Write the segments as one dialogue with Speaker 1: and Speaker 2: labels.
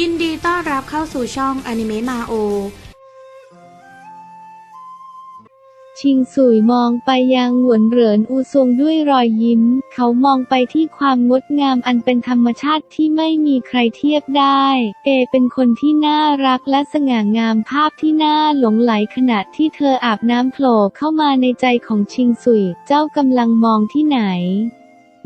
Speaker 1: ยินดีต้อนรับเข้าสู่ช่องอนิเมะมาโอ
Speaker 2: ชิงสุยมองไปยังหวนเหรินอูซงด้วยรอยยิ้ม เขามองไปที่ความงดงามอันเป็นธรรมชาติที่ไม่มีใครเทียบได้ เอเป็นคนที่น่ารักและสง่างามภาพที่น่าหลงไหลขณะที่เธออาบน้ำโผล่เข้ามาในใจของชิงสุย เจ้ากำลังมองที่ไหน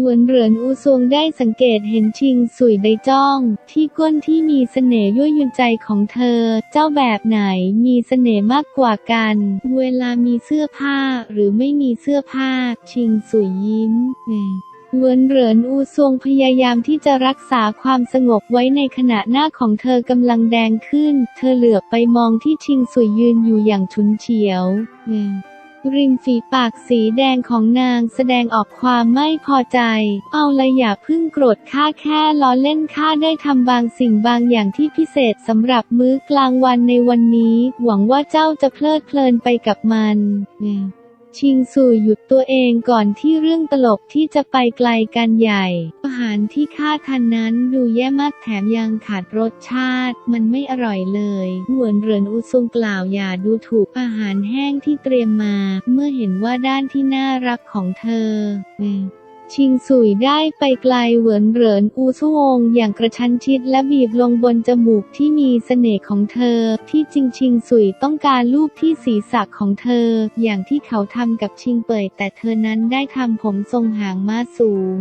Speaker 2: หวนเหรินอูซวงได้สังเกตเห็นชิงสุยได้จ้อง ที่ก้นที่มีเสน่ห์ยั่วยวนใจของเธอ เจ้าแบบไหนมีเสน่ห์มากกว่ากัน เวลามีเสื้อผ้าหรือไม่มีเสื้อผ้า ชิงสุยยิ้มแหมหวนเหรินอูซวงพยายามที่จะรักษาความสงบไว้ในขณะหน้าของเธอกำลังแดงขึ้น เธอเหลือบไปมองที่ชิงสุยยืนอยู่อย่างฉุนเฉียว ริมฝีปากสีแดงของนางแสดงออกความไม่พอใจ เอาละอย่าพึ่งโกรธข้าแค่ล้อเล่นข้าได้ทำบางสิ่งบางอย่างที่พิเศษสำหรับมื้อกลางวันในวันนี้ หวังว่าเจ้าจะเพลิดเพลินไปกับมัน ชิงสู่หยุดตัวเองก่อนที่เรื่องตลกที่จะไปไกลกันใหญ่อาหารที่ข้าทานนั้นดูแย่มากแถมยังขาดรสชาติ มันไม่อร่อยเลยหวนเรือนอุซงกล่าวอย่าดูถูกอาหารแห้งที่เตรียมมา เมื่อเห็นว่าด้านที่น่ารักของเธอ ชิงสุยได้ไปไกลเหวินเหรินอูซ่วงอย่างกระชั้นชิดและบีบลงบนจมูกที่มีเสน่ห์ของเธอ ที่จริงชิงสุยต้องการรูปที่ศีรษะของเธอ อย่างที่เขาทำกับชิงเป่ยแต่เธอนั้นได้ทำผมทรงหางม้าสูง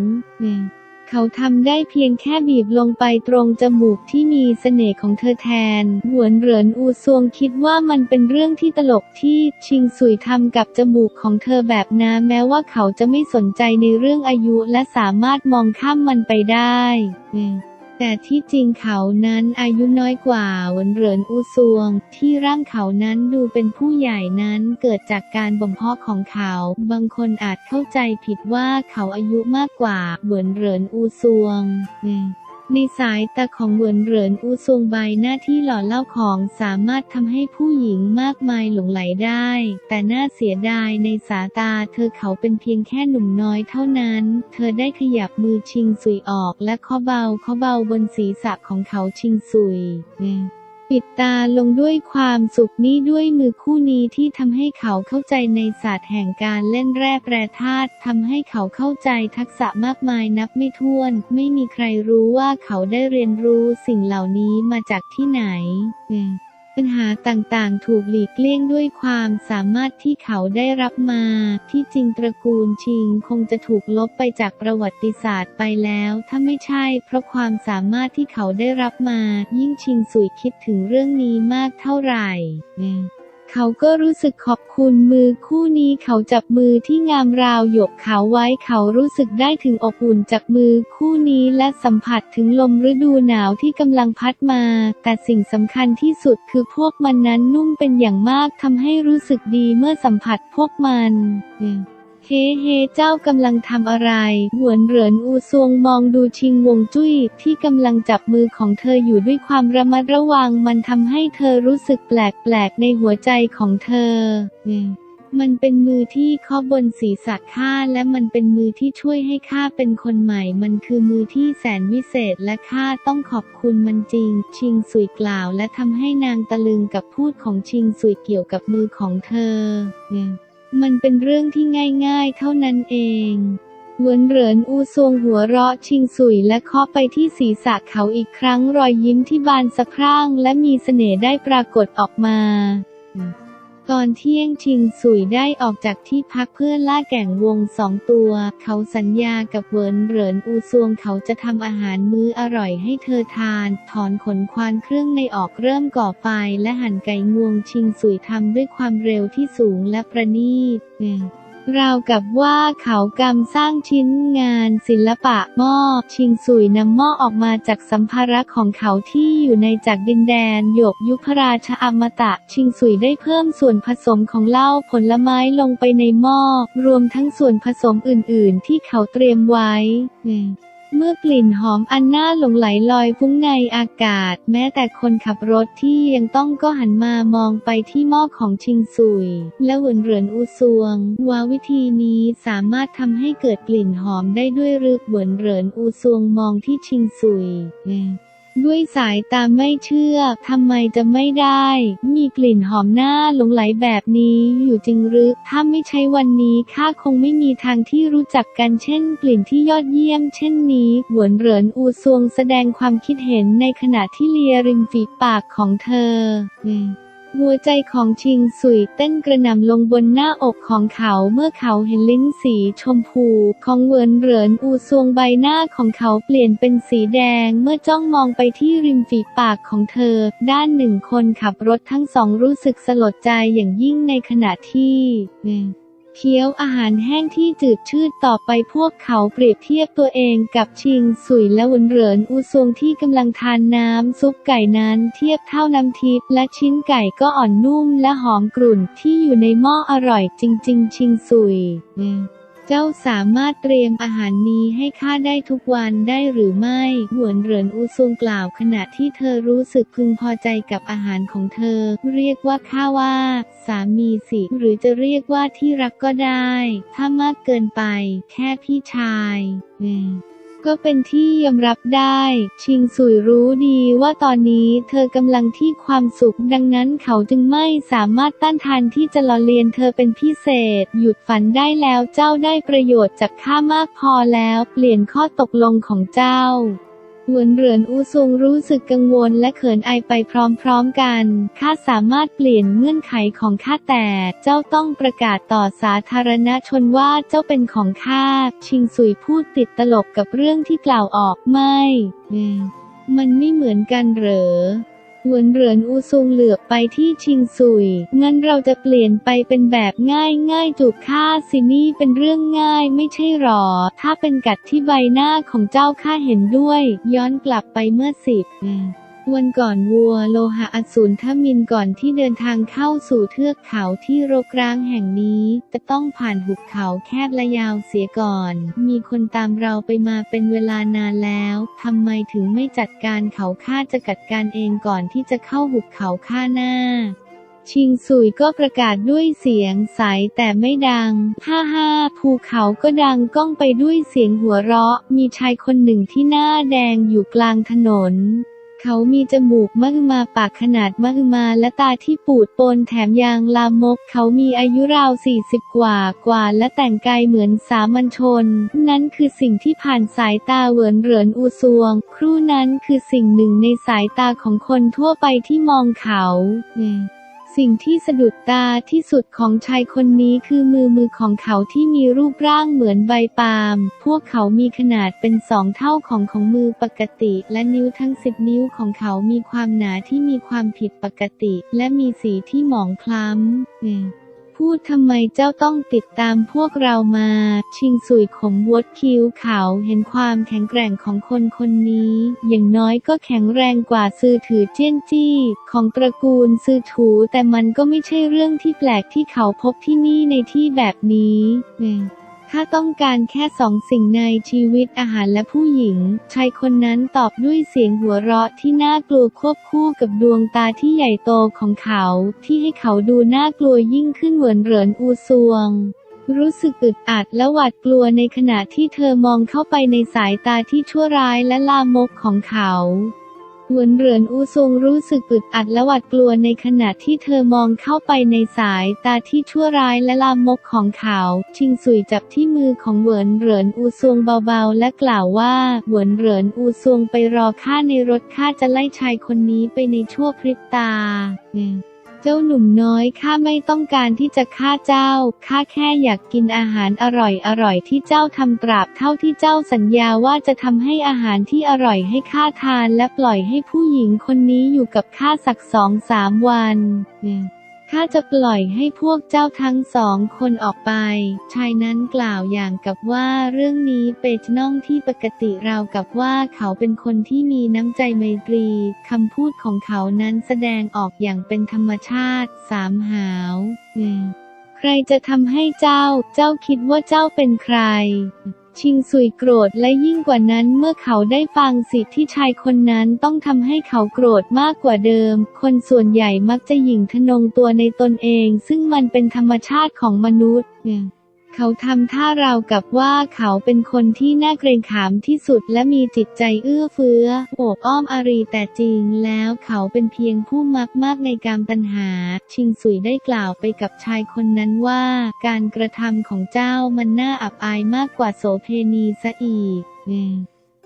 Speaker 2: เขาทำได้เพียงแค่บีบลงไปตรงจมูกที่มีเสน่ห์ของเธอแทน หวนเหรินอูซวงคิดว่ามันเป็นเรื่องที่ตลกที่ชิงสุยทำกับจมูกของเธอแบบนั้นแม้ว่าเขาจะไม่สนใจในเรื่องอายุและสามารถมองข้ามมันไปได้ แต่ที่จริงเขานั้นอายุน้อยกว่าวนเหรินอูซวง ที่ร่างเขานั้นดูเป็นผู้ใหญ่นั้นเกิดจากการบ่มเพาะของเขา บางคนอาจเข้าใจผิดว่าเขาอายุมากกว่าวนเหรินอูซวงอืม ในสายตาของเหวินเหรินอูซงใบหน้าที่หล่อเล่าของสามารถทำให้ผู้หญิงมากมายหลงไหลได้ แต่น่าเสียดายในสายตาเธอเขาเป็นเพียงแค่หนุ่มน้อยเท่านั้น เธอได้ขยับมือชิงสุยออกและเคาะเบาเคาะเบาบนศีรษะของเขาชิงสุย ปิดตาลงด้วยความสุขนี้ด้วยมือคู่นี้ที่ทำให้เขาเข้าใจในศาสตร์แห่งการเล่นแร่แปรธาตุทำให้เขาเข้าใจทักษะมากมายนับไม่ถ้วน ไม่มีใครรู้ว่าเขาได้เรียนรู้สิ่งเหล่านี้มาจากที่ไหนอ ปัญหาต่างๆ ถูกหลีกเลี่ยงด้วยความสามารถที่เขาได้รับมา ที่จริงตระกูลชิงคงจะถูกลบไปจากประวัติศาสตร์ไปแล้ว ถ้าไม่ใช่ เพราะความสามารถที่เขาได้รับมา ยิ่งชิงสุยคิดถึงเรื่องนี้มากเท่าไหร่ เขาก็รู้สึกขอบคุณมือคู่นี้เขาจับมือที่งามราวหยกเขาไว้เขารู้สึกได้ถึงอบอุ่นจากมือคู่นี้และสัมผัสถึงลมฤดูหนาวที่กำลังพัดมา แต่สิ่งสำคัญที่สุดคือพวกมันนั้นนุ่มเป็นอย่างมากทำให้รู้สึกดีเมื่อสัมผัสพวกมันอืม เฮ้เฮเจ้ากำลังทำอะไร หวนเหรินอูซวงมองดูชิงวงจุ้ยที่กำลังจับมือของเธออยู่ด้วยความระมัดระวัง มันทำให้เธอรู้สึกแปลกๆในหัวใจของเธอ มันเป็นมือที่เคาะบนศีรษะข้าและมันเป็นมือที่ช่วยให้ข้าเป็นคนใหม่ มันคือมือที่แสนวิเศษและข้าต้องขอบคุณมันจริง ชิงสุยกล่าวและทำให้นางตะลึงกับพูดของชิงสุยเกี่ยวกับมือของเธอ มันเป็นเรื่องที่ง่าย ๆ เท่านั้นเองหวนเหรินอูซวงหัวเราะชิงสุยและเคาะไปที่ศีรษะเขาอีกครั้งรอยยิ้มที่บานสะพรั่งและมีเสน่ห์ได้ปรากฏออกมา ตอนเที่ยงชิงสุยได้ออกจากที่พักเพื่อล่าแก่งวงสองตัว เขาสัญญากับเวินเหรินอูซวงเขาจะทำอาหารมื้ออร่อยให้เธอทาน ถอนขนควานเครื่องในออกเริ่มก่อไฟและหั่นไก่งวงชิงสุยทำด้วยความเร็วที่สูงและประณีต ราวกับว่าเขากำสร้างชิ้นงานศิลปะหม้อชิงสุยนำหม้อออกมาจากสัมภาระของเขาที่อยู่ในจากดินแดนหยกยุพราชอมตะ ชิงสุยได้เพิ่มส่วนผสมของเหล้าผลไม้ลงไปในหม้อรวมทั้งส่วนผสมอื่น ๆ ที่เขาเตรียมไว้ เมื่อกลิ่นหอมอันน่าหลงไหลลอยฟุ้งในอากาศ แม้แต่คนขับรถที่ยังต้องก็หันมามองไปที่หม้อของชิงซุย และเหวินเหรินอูซวง ว่าวิธีนี้สามารถทำให้เกิดกลิ่นหอมได้ด้วยหรือเหวินเหรินอูซวงมองที่ชิงซุยอืม ด้วยสายตาไม่เชื่อ ทำไมจะไม่ได้ มีกลิ่นหอมหน้าหลงไหลแบบนี้อยู่จริงหรือ ถ้าไม่ใช่วันนี้ข้าคงไม่มีทางที่รู้จักกันเช่น กลิ่นที่ยอดเยี่ยม เช่นนี้หวนเหรินอูซวงแสดงความคิดเห็นในขณะที่เลียริมฝีปากของเธอ หัวใจของชิงสุยเต้นกระหน่ำลงบนหน้าอกของเขาเมื่อเขาเห็นลิ้นสีชมพู ของเวินเหรินอูซวงใบหน้าของเขาเปลี่ยนเป็นสีแดงเมื่อจ้องมองไปที่ริมฝีปากของเธอ ด้านหนึ่งคนขับรถทั้งสองรู้สึกสลดใจอย่างยิ่งในขณะที่ เคี้ยวอาหารแห้งที่จืดชืดต่อไปพวกเขาเปรียบเทียบตัวเองกับชิงสุยและวนเหรินอูซวงที่กำลังทานน้ำซุปไก่นั้นเทียบเท่าน้ำทิพย์และชิ้นไก่ก็อ่อนนุ่มและหอมกรุ่นที่อยู่ในหม้ออร่อยจริง ๆ ชิงสุยอ เจ้าสามารถเตรียมอาหารนี้ให้ข้าได้ทุกวันได้หรือไม่ หวนเหรินอูซุงกล่าวขณะที่เธอรู้สึกพึงพอใจกับอาหารของเธอ เรียกว่าข้าว่า สามีสิ หรือจะเรียกว่าที่รักก็ได้ ถ้ามากเกินไป แค่พี่ชาย อืม ก็เป็นที่ยอมรับได้ ชิงสุยรู้ดีว่าตอนนี้เธอกำลังที่ความสุข ดังนั้นเขาจึงไม่สามารถต้านทานที่จะล้อเลียนเธอเป็นพิเศษ หยุดฝันได้แล้วเจ้าได้ประโยชน์จากข้ามากพอแล้ว เปลี่ยนข้อตกลงของเจ้า หวนเหรินอูซุงรู้สึกกังวลและเขินอายไปพร้อมๆกัน ข้าสามารถเปลี่ยนเงื่อนไขของข้าแต่เจ้าต้องประกาศต่อสาธารณชนว่าเจ้าเป็นของข้า ชิงสุยพูดติดตลกกับเรื่องที่กล่าวออกไม่มมันไม่เหมือนกันเหรอ หวนเหรินอูซุงเหลือบไปที่ชิงซุย งั้นเราจะเปลี่ยนไปเป็นแบบง่ายง่ายจูบข้าสินี่เป็นเรื่องง่ายไม่ใช่หรอ ถ้าเป็นกัดที่ใบหน้าของเจ้าข้าเห็นด้วย ย้อนกลับไปเมื่อสิบ วันก่อนวัวโลหะอสูรทมินก่อนที่เดินทางเข้าสู่เทือกเขาที่รกร้างแห่งนี้จะต้องผ่านหุบเขาแคบและยาวเสียก่อน มีคนตามเราไปมาเป็นเวลานานแล้วทำไมถึงไม่จัดการเขาข้าจะจัดการเองก่อนที่จะเข้าหุบเขาข้าหน้าชิงสุยก็ประกาศด้วยเสียงใสแต่ไม่ดัง ฮ่าฮ่าภูเขาก็ดังก้องไปด้วยเสียงหัวเราะ มีชายคนหนึ่งที่หน้าแดงอยู่กลางถนน เขามีจมูกมหึมาปากขนาดมหึมาและตาที่ปูดปนแถมยางลามก เขามีอายุราวสี่สิบกว่ากว่า และแต่งกายเหมือนสามัญชน นั่นคือสิ่งที่ผ่านสายตาเหวินเหรินอูซวง ครู่นั้นคือสิ่งหนึ่งในสายตาของคนทั่วไปที่มองเขา สิ่งที่สะดุดตาที่สุดของชายคนนี้คือมือมือของเขาที่มีรูปร่างเหมือนใบปาล์ม พวกเขามีขนาดเป็นสองเท่าของของมือปกติ และนิ้วทั้งสิบนิ้วของเขามีความหนาที่มีความผิดปกติ และมีสีที่หมองคล้ำ พูดทำไมเจ้าต้องติดตามพวกเรามา ชิงสุยขมวดคิ้วเขาเห็นความแข็งแกร่งของคนคนนี้ อย่างน้อยก็แข็งแรงกว่าซือถือเจี้ยนจี้ ของตระกูลซือถูแต่มันก็ไม่ใช่เรื่องที่แปลกที่เขาพบที่นี่ในที่แบบนี้ อืมข้าต้องการแค่สองสิ่งในชีวิตอาหารและผู้หญิง ชายคนนั้นตอบด้วยเสียงหัวเราะที่น่ากลัวควบคู่กับดวงตาที่ใหญ่โตของเขา ที่ให้เขาดูน่ากลัวยิ่งขึ้นเหมือนเหรินอูซวงรู้สึกอึดอัดและหวาดกลัวในขณะที่เธอมองเข้าไปในสายตาที่ชั่วร้ายและลามกของเขา หวนเหรินอูซงรู้สึกอึดอัดและหวาดกลัวในขณะที่เธอมองเข้าไปในสายตาที่ชั่วร้ายและลามกของเขา ชิงสุยจับที่มือของเหวินเหรินอูซงเบาๆ และกล่าวว่าเหวินเหรินอูซงไปรอข้าในรถข้าจะไล่ชายคนนี้ไปในชั่วพริบตา เจ้าหนุ่มน้อยข้าไม่ต้องการที่จะฆ่าเจ้า ข้าแค่อยากกินอาหารอร่อยอร่อยๆที่เจ้าทำตราบเท่าที่เจ้าสัญญาว่าจะทำให้อาหารที่อร่อยให้ข้าทานและปล่อยให้ผู้หญิงคนนี้อยู่กับข้าสักสองสามวัน ข้าจะปล่อยให้พวกเจ้าทั้งสองคนออกไป ชายนั้นกล่าวอย่างกับว่าเรื่องนี้เป็นน่องที่ปกติราวกับว่าเขาเป็นคนที่มีน้ำใจไมตรีคำพูดของเขานั้นแสดงออกอย่างเป็นธรรมชาติ สามหาวใครจะทำให้เจ้า เจ้าคิดว่าเจ้าเป็นใคร ชิงสุยโกรธและยิ่งกว่านั้นเมื่อเขาได้ฟังสิทธิที่ชายคนนั้นต้องทำให้เขาโกรธมากกว่าเดิม คนส่วนใหญ่มักจะหยิ่งทะนงตัวในตนเอง ซึ่งมันเป็นธรรมชาติของมนุษย์ เขาทำท่าราวกับว่าเขาเป็นคนที่น่าเกรงขามที่สุดและมีจิตใจเอื้อเฟื้อโอบอ้อมอารีแต่จริงแล้วเขาเป็นเพียงผู้มักมากในการตัญหา ชิงสุยได้กล่าวไปกับชายคนนั้นว่า การกระทำของเจ้ามันน่าอับอายมากกว่าโสเพณีซะอีกอ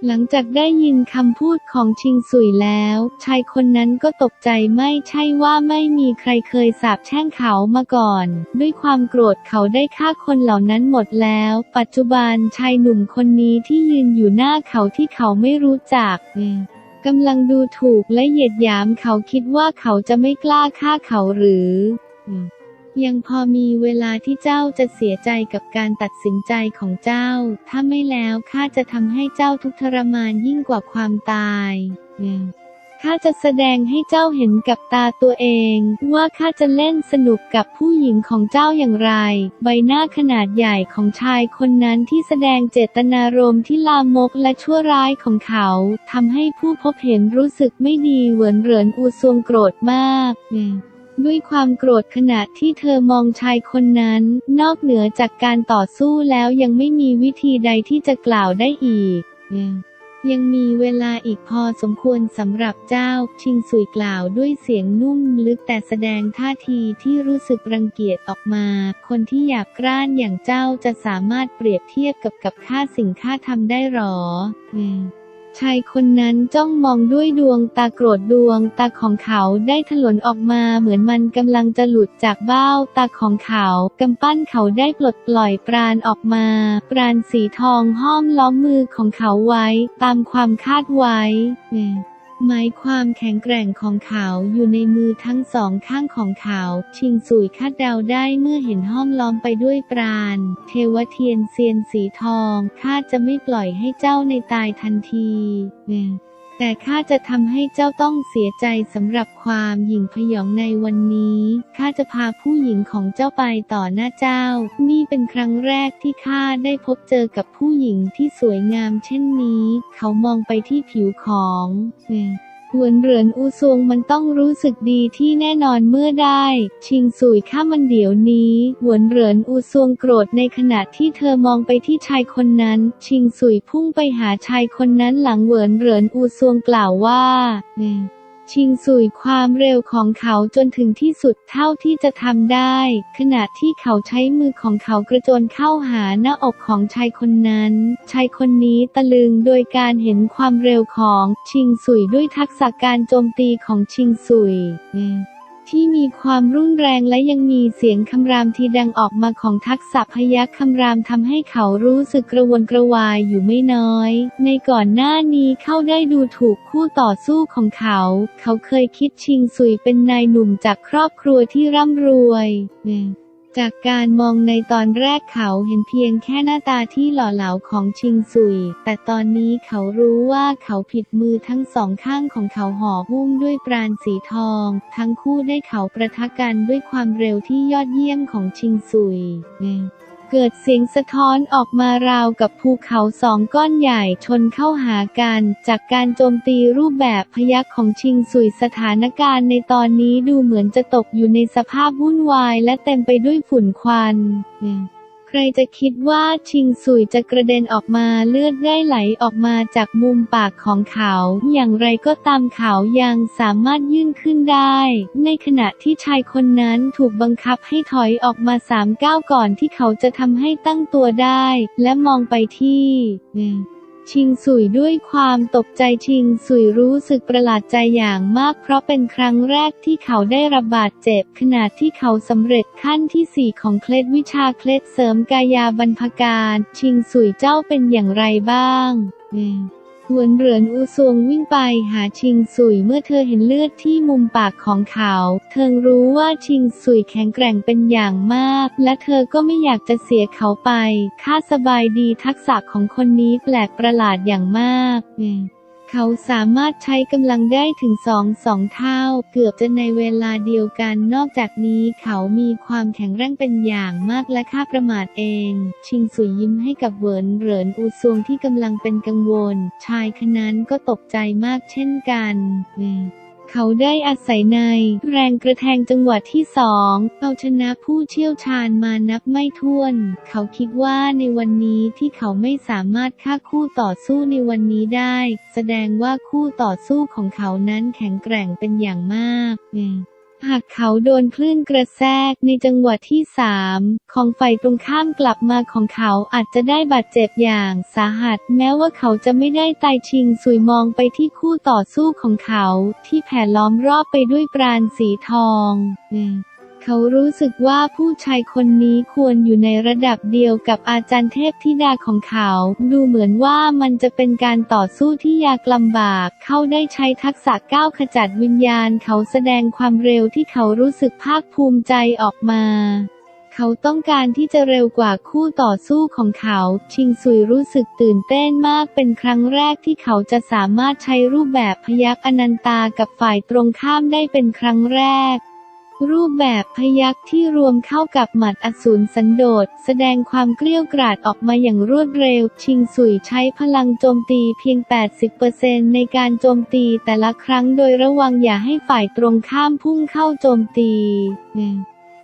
Speaker 2: หลังจากได้ยินคำพูดของชิงสุยแล้ว ชายคนนั้นก็ตกใจไม่ใช่ว่าไม่มีใครเคยสาบแช่งเขามาก่อน ด้วยความโกรธเขาได้ฆ่าคนเหล่านั้นหมดแล้ว ปัจจุบันชายหนุ่มคนนี้ที่ยืนอยู่หน้าเขาที่เขาไม่รู้จักกำลังดูถูกและเหยียดหยามเขาคิดว่าเขาจะไม่กล้าฆ่าเขาหรือ ยังพอมีเวลาที่เจ้าจะเสียใจกับการตัดสินใจของเจ้า ถ้าไม่แล้วข้าจะทำให้เจ้าทุกข์ทรมานยิ่งกว่าความตายข้าจะแสดงให้เจ้าเห็นกับตาตัวเอง ว่าข้าจะเล่นสนุกกับผู้หญิงของเจ้าอย่างไร ใบหน้าขนาดใหญ่ของชายคนนั้นที่แสดงเจตนารมณ์ที่ลามกและชั่วร้ายของเขาทำให้ผู้พบเห็นรู้สึกไม่ดีเหวินเหรินอูซวงโกรธมาก ด้วยความโกรธขณะที่เธอมองชายคนนั้น นอกเหนือจากการต่อสู้แล้วยังไม่มีวิธีใดที่จะกล่าวได้อีก ยังมีเวลาอีกพอสมควรสำหรับเจ้า ชิงสุยกล่าวด้วยเสียงนุ่มลึกแต่แสดงท่าทีที่รู้สึกรังเกียจออกมา คนที่หยาบกร้านอย่างเจ้าจะสามารถเปรียบเทียบกับกับข้าสิ่งข้าทำได้หรออ ชายคนนั้นจ้องมองด้วยดวงตาโกรธดวงตาของเขาได้ถลนออกมาเหมือนมันกำลังจะหลุดจากเบ้าตาของเขากำปั้นเขาได้ปลดปล่อยปราณออกมา ปราณสีทองห้อมล้อมมือของเขาไว้ ตามความคาดไว้ หมายความแข็งแกร่งของเขาอยู่ในมือทั้งสองข้างของเขา ชิงสุยคาดเดาได้เมื่อเห็นห้อมล้อมไปด้วยปราณ เทวเทียนเซียนสีทองข้าจะไม่ปล่อยให้เจ้าในตายทันที แต่ข้าจะทำให้เจ้าต้องเสียใจสำหรับความหยิ่งพยองในวันนี้ ข้าจะพาผู้หญิงของเจ้าไปต่อหน้าเจ้า นี่เป็นครั้งแรกที่ข้าได้พบเจอกับผู้หญิงที่สวยงามเช่นนี้ เขามองไปที่ผิวของอืม หวนเหรินอูซวงมันต้องรู้สึกดีที่แน่นอนเมื่อได้ ชิงสุยข้ามันเดี๋ยวนี้หวนเหรินอูซวงโกรธในขณะที่เธอมองไปที่ชายคนนั้น ชิงสุยพุ่งไปหาชายคนนั้นหลังเหวนเหรินอูซวงกล่าวว่า ชิงสุยความเร็วของเขาจนถึงที่สุดเท่าที่จะทำได้ ขณะที่เขาใช้มือของเขากระโจนเข้าหาหน้าอกของชายคนนั้น ชายคนนี้ตะลึงโดยการเห็นความเร็วของชิงสุยด้วยทักษะการโจมตีของชิงสุยอืม ที่มีความรุนแรงและยังมีเสียงคำรามที่ดังออกมาของทักษะพยัคคำรามทำให้เขารู้สึกกระวนกระวายอยู่ไม่น้อย ในก่อนหน้านี้เขาได้ดูถูกคู่ต่อสู้ของเขา เขาเคยคิดชิงสุยเป็นนายหนุ่มจากครอบครัวที่ร่ำรวย จากการมองในตอนแรกเขาเห็นเพียงแค่หน้าตาที่หล่อเหลาของชิงซุย แต่ตอนนี้เขารู้ว่าเขาผิดมือทั้งสองข้างของเขาห่อหุ้มด้วยปราณสีทอง ทั้งคู่ได้เขาประทะกันด้วยความเร็วที่ยอดเยี่ยมของชิงซุย เกิดเสียงสะท้อนออกมาราวกับภูเขาสองก้อนใหญ่ชนเข้าหากัน จากการโจมตีรูปแบบพยักของชิงสุยสถานการณ์ในตอนนี้ดูเหมือนจะตกอยู่ในสภาพวุ่นวายและเต็มไปด้วยฝุ่นควัน yeah. รจะคิดว่าชิงสุยจะกระเด็นออกมาเลือดได้ไหลออกมาจากมุมปากของเขา อย่างไรก็ตามเขายังสามารถยื่นขึ้นได้ ในขณะที่ชายคนนั้นถูกบังคับให้ถอยออกมาสามก้าวก่อนที่เขาจะทำให้ตั้งตัวได้ และมองไปที่ ชิงสุยด้วยความตกใจชิงสุยรู้สึกประหลาดใจอย่างมากเพราะเป็นครั้งแรกที่เขาได้รับบาดเจ็บขณะที่เขาสำเร็จขั้นที่สี่ของเคล็ดวิชาเคล็ดเสริมกายาบรรพการ ชิงสุยเจ้าเป็นอย่างไรบ้างอืม วนเหรินอูซวงวิ่งไปหาชิงสุยเมื่อเธอเห็นเลือดที่มุมปากของเขา เธอรู้ว่าชิงสุยแข็งแกร่งเป็นอย่างมาก และเธอก็ไม่อยากจะเสียเขาไปข้าสบายดีทักษะของคนนี้แปลกประหลาดอย่างมากอ เขาสามารถใช้กำลังได้ถึงสองสองเท่า เกือบจะในเวลาเดียวกัน นอกจากนี้เขามีความแข็งแรงเป็นอย่างมากและค่าประมาทเอง ชิงสุยยิ้มให้กับเหวินเหรินอูซวงที่กำลังเป็นกังวล ชายคนนั้นก็ตกใจมากเช่นกันอ เขาได้อาศัยใน แรงกระแทงจังหวะที่สองเอาชนะผู้เชี่ยวชาญมานับไม่ถ้วน เขาคิดว่าในวันนี้ที่เขาไม่สามารถฆ่าคู่ต่อสู้ในวันนี้ได้ แสดงว่าคู่ต่อสู้ของเขานั้นแข็งแกร่งเป็นอย่างมากอืม หากเขาโดนคลื่นกระแทกในจังหวะที่สามของฝ่ายตรงข้ามกลับมาของเขาอาจจะได้บาดเจ็บอย่างสาหัส แม้ว่าเขาจะไม่ได้ตายชิงสุยมองไปที่คู่ต่อสู้ของเขา ที่แผ่ล้อมรอบไปด้วยปราณสีทองอ เขารู้สึกว่าผู้ชายคนนี้ควรอยู่ในระดับเดียวกับอาจารย์เทพธิดาของเขา ดูเหมือนว่ามันจะเป็นการต่อสู้ที่ยากลำบาก เขาได้ใช้ทักษะก้าวขจัดวิญญาณ เขาแสดงความเร็วที่เขารู้สึกภาคภูมิใจออกมาเขาต้องการที่จะเร็วกว่าคู่ต่อสู้ของเขา ชิงซุยรู้สึกตื่นเต้นมากเป็นครั้งแรกที่เขาจะสามารถใช้รูปแบบพยักอนันตากับฝ่ายตรงข้ามได้เป็นครั้งแรก รูปแบบพยักที่รวมเข้ากับหมัดอสูรสันโดษ แสดงความเกลี้ยวกราดออกมาอย่างรวดเร็ว ชิงสุยใช้พลังโจมตีเพียง 80%ในการโจมตีแต่ละครั้งโดยระวังอย่าให้ฝ่ายตรงข้ามพุ่งเข้าโจมตี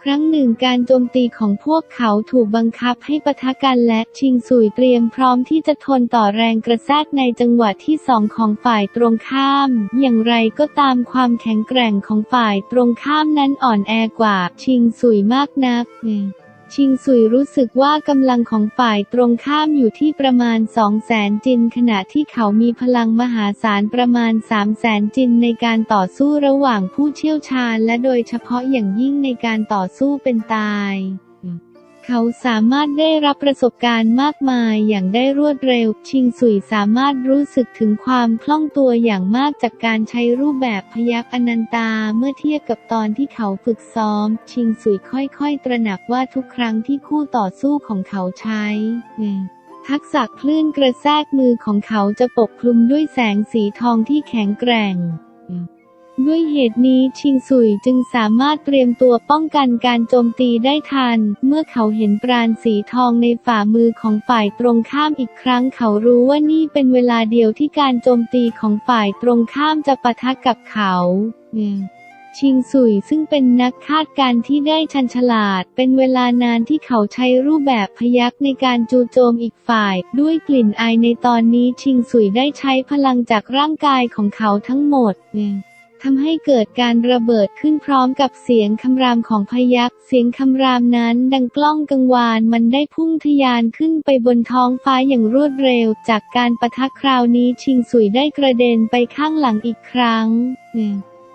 Speaker 2: ครั้งหนึ่งการโจมตีของพวกเขาถูกบังคับให้ปะทะกันและชิงสุยเตรียมพร้อมที่จะทนต่อแรงกระแทกในจังหวะที่สองของฝ่ายตรงข้าม อย่างไรก็ตามความแข็งแกร่งของฝ่ายตรงข้ามนั้นอ่อนแอกว่าชิงสุยมากนัก ชิงซุยรู้สึกว่ากำลังของฝ่ายตรงข้ามอยู่ที่ประมาณ 2 0 0แสนจิน ขณะที่เขามีพลังมหาศาลประมาณ 3 0 0แสนจินในการต่อสู้ระหว่างผู้เชี่ยวชาญและโดยเฉพาะอย่างยิ่งในการต่อสู้เป็นตาย เขาสามารถได้รับประสบการณ์มากมายอย่างได้รวดเร็ว ชิงสุยสามารถรู้สึกถึงความคล่องตัวอย่างมากจากการใช้รูปแบบพยักอนันตาเมื่อเทียบกับตอนที่เขาฝึกซ้อม ชิงสุยค่อยๆ ตระหนักว่าทุกครั้งที่คู่ต่อสู้ของเขาใช้ทักษะคลื่นกระแทกมือของเขาจะปกคลุมด้วยแสงสีทองที่แข็งแกร่ง ด้วยเหตุนี้ชิงสุยจึงสามารถเตรียมตัวป้องกันการโจมตีได้ทัน เมื่อเขาเห็นปราณสีทองในฝ่ามือของฝ่ายตรงข้ามอีกครั้ง เขารู้ว่านี่เป็นเวลาเดียวที่การโจมตีของฝ่ายตรงข้ามจะปะทะกับเขาอืมชิงสุยซึ่งเป็นนักคาดการณ์ที่ได้ชันฉลาด เป็นเวลานานที่เขาใช้รูปแบบพยักในการจูโจมอีกฝ่าย ด้วยกลิ่นอายในตอนนี้ชิงสุยได้ใช้พลังจากร่างกายของเขาทั้งหมดอืม ทำให้เกิดการระเบิดขึ้นพร้อมกับเสียงคำรามของพยักเสียงคำรามนั้นดังกล้องกังวานมันได้พุ่งทะยานขึ้นไปบนท้องฟ้าอย่างรวดเร็ว จากการประทะคราวนี้ชิงสุยได้กระเด็นไปข้างหลังอีกครั้ง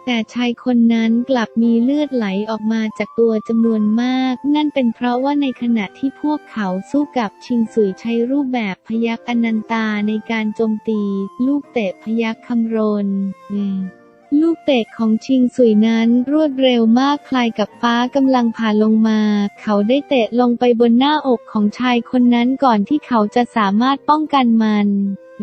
Speaker 2: แต่ชายคนนั้นกลับมีเลือดไหลออกมาจากตัวจำนวนมาก นั่นเป็นเพราะว่าในขณะที่พวกเขาสู้กับชิงสุยใช้รูปแบบพยักอนันตาในการโจมตี ลูกเตะพยักคำรนอืม ลูกเตะของชิงสุยนั้นรวดเร็วมากคล้ายกับฟ้ากำลังผ่าลงมา เขาได้เตะลงไปบนหน้าอกของชายคนนั้นก่อนที่เขาจะสามารถป้องกันมัน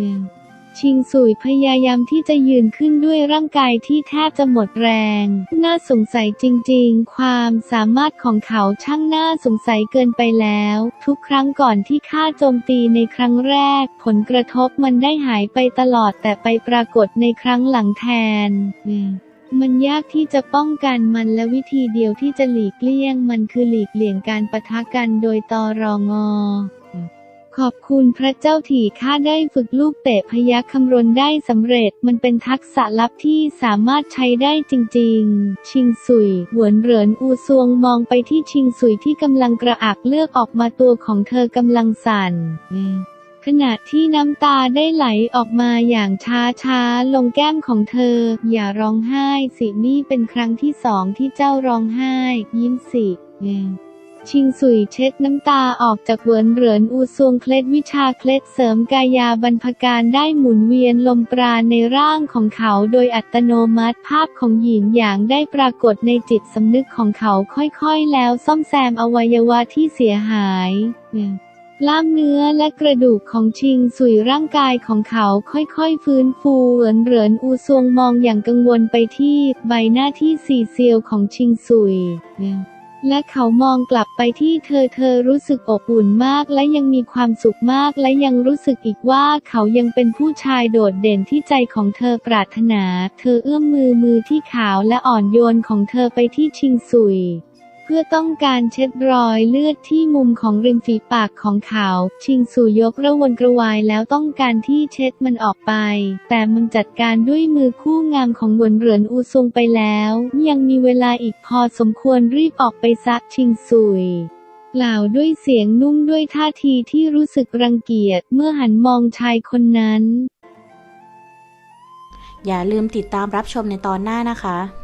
Speaker 2: yeah. ชิงสุยพยายามที่จะยืนขึ้นด้วยร่างกายที่แทบจะหมดแรง น่าสงสัยจริงๆ ความสามารถของเขาช่างน่าสงสัยเกินไปแล้ว ทุกครั้งก่อนที่ข้าโจมตีในครั้งแรก ผลกระทบมันได้หายไปตลอดแต่ไปปรากฏในครั้งหลังแทนมมันยากที่จะป้องกันมันและวิธีเดียวที่จะหลีกเลี่ยงมันคือหลีกเลี่ยงการปะทะกันโดยตอรองอ ขอบคุณพระเจ้าที่ข้าได้ฝึกลูกเตะพยัคคำรนได้สำเร็จ มันเป็นทักษะลับที่สามารถใช้ได้จริง ๆ ชิงสุย หวนเหรินอูซวงมองไปที่ชิงสุยที่กำลังกระอักเลือกออกมาตัวของเธอกำลังสั่นขณะที่น้ำตาได้ไหลออกมาอย่างช้าช้าๆลงแก้มของเธอ อย่าร้องไห้สินี่เป็นครั้งที่สองที่เจ้าร้องไห้ ยิ้มสิอืม ชิงสุยเช็ดน้ำตาออกจากเวินเหรินอูซวงเคล็ดวิชาเคล็ดเสริมกายาบรรพการได้หมุนเวียนลมปราณในร่างของเขาโดยอัตโนมัติภาพของหญิงอย่างได้ปรากฏในจิตสำนึกของเขาค่อยๆแล้วซ่อมแซมอวัยวะที่เสียหายกล้ามเนื้อและกระดูกของชิงสุยร่างกายของเขาค่อยๆ ฟื้นฟูเหวินเหรินอูซวงมองอย่างกังวลไปที่ใบหน้าที่สีเซียวของชิงสุย และเขามองกลับไปที่เธอเธอรู้สึกอบอุ่นมากและยังมีความสุขมากและยังรู้สึกอีกว่าเขายังเป็นผู้ชายโดดเด่นที่ใจของเธอปรารถนา เธอเอื้อมมือมือที่ขาวและอ่อนโยนของเธอไปที่ชิงซุย พื่อต้องการเช็ดรอยเลือดที่มุมของริมฝีปากของเขา ชิงสู่ยกระวนกระวายแล้วต้องการที่เช็ดมันออกไป แต่มันจัดการด้วยมือคู่งามของหวนเหรินอูซงไปแล้ว ยังมีเวลาอีกพอสมควรรีบออกไปซักชิงซุยกล่าวด้วยเสียงนุ่มด้วยท่าทีที่รู้สึกรังเกียจเมื่อหันมองชายคนนั้น
Speaker 1: อย่าลืมติดตามรับชมในตอนหน้านะคะ